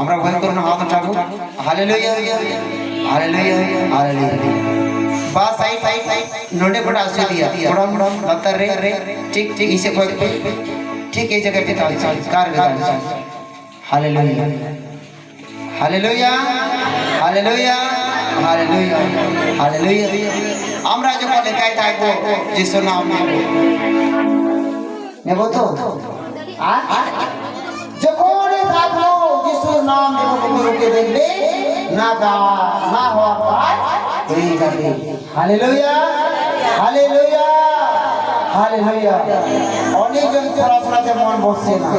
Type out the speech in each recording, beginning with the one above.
আমরা ভয় করুন হাত উঠাবো হালেলুয়া হালেলুয়া হালেলুয়া बस आई आई आई नोडे बड़ा आसे दिया थोड़ा मोड़ा बता रे रे ठीक ठीक इसे कोई ठीक ये जगह पे था कार का hallelujah hallelujah hallelujah hallelujah hallelujah আমরা যখন লেখায় থাকবো যিশু নাম নেব নেব তো আর যখন থাকবো যিশুর নাম যখন তুমি দেখবে। না গা না হওয়ার কাজ হয়ে যাবে হালে লইয়া হালে লইয়া হালে লইয়া অনেকজন রচনাতে মন বসছে না।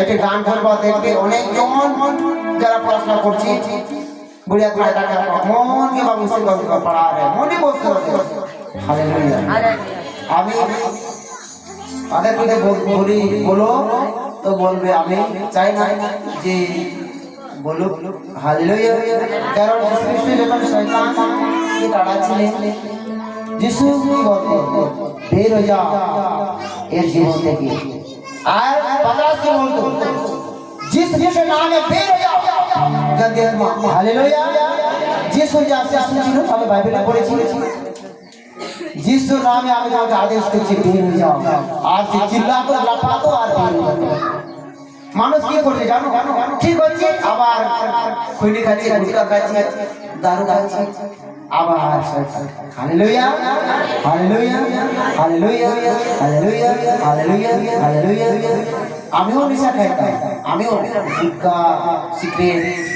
একটা গান করবা দেখবে অনেকজন যারা পড়াশোনা করছে, বুড়িয়া বুড়িয়া টাকা মন কি বাবু সে গল্প পড়া রে মনে বসতে হালে আমি তাদের কথা বলি, বলো তো বলবে আমি চাই না যে বলুক হালেলুয়া কারণ যীশু খ্রিস্ট যখন শয়তান কে তাড়াচ্ছিলেন যিশু কি বলতে বের হয়ে যা এর জীবন থেকে আর পাতাস কি বলতো जिस जिस नाम में बेर हो जाओ जल्दी हालेलुया যিশু যে আসে শুনছিল আমি বাইবেলে পড়েছি যিশু নামে আমি তোমাকে আদেশ করছি বের হয়ে যাও আর যে চিল্লা তো লাফাতো আর বের হয়ে যাও মানুষ কি করছে জানো ঠিক হচ্ছে আবার খৈনি খাচ্ছে গুটকা খাচ্ছে দারু খাচ্ছে আবার hallelujah hallelujah hallelujah hallelujah hallelujah hallelujah আমিও নেশা খাইতাম আমিও গুটকা সিগারেট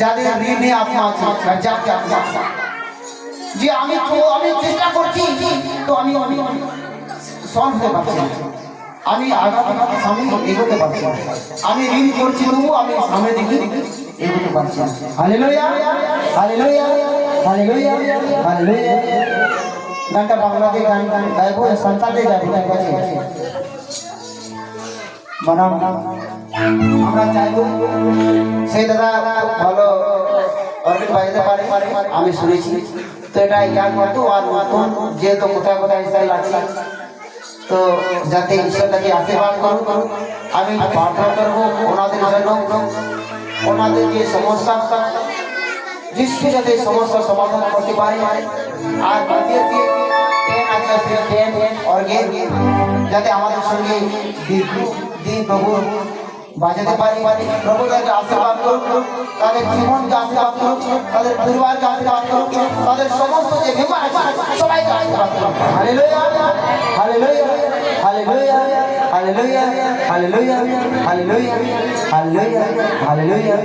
যাদের ঋণে যাক। যে আমি আমি চেষ্টা করছি তো আমি আমি সব হতে পারছি আমি আগামী এগোতে পারছি আমি ঋণ করছি তবু আমি সামনে দিকে এগোতে পারছি। Hallelujah hallelujah hallelujah hallelujah. গানটা বাংলাতে গান গান গাইবো সন্তানতে গাইবো। ঠিক আছে মানাম আমরা চাইব সেই দাদা ভালো অর্গেন বাজাতে পারে। আমি শুনেছি। তো এটা ইয়ার মতো আর নতুন যেহেতু কোথায় কোথায় স্টাইল আছে, তো যাতে ঈশ্বর তাকে আশীর্বাদ করুক, আমি প্রার্থনা করব ওনাদের জন্য। ওনাদের যে সমস্যা যিশু যাতে সমস্যার সমাধান করতে পারে। আর অর্গেন যাতে আমাদের সঙ্গে দিন প্রভু বাজাতে পারি প্রভু তাদেরকে আশীর্বাদ করুক, তাদের জীবনকে আশীর্বাদ করুক, তাদের পরিবারকে আশীর্বাদ করুক, তাদের সমস্ত যে মেম্বার আছে, সবাইকে আশীর্বাদ করুক। Hallelujah hallelujah hallelujah hallelujah hallelujah hallelujah hallelujah hallelujah.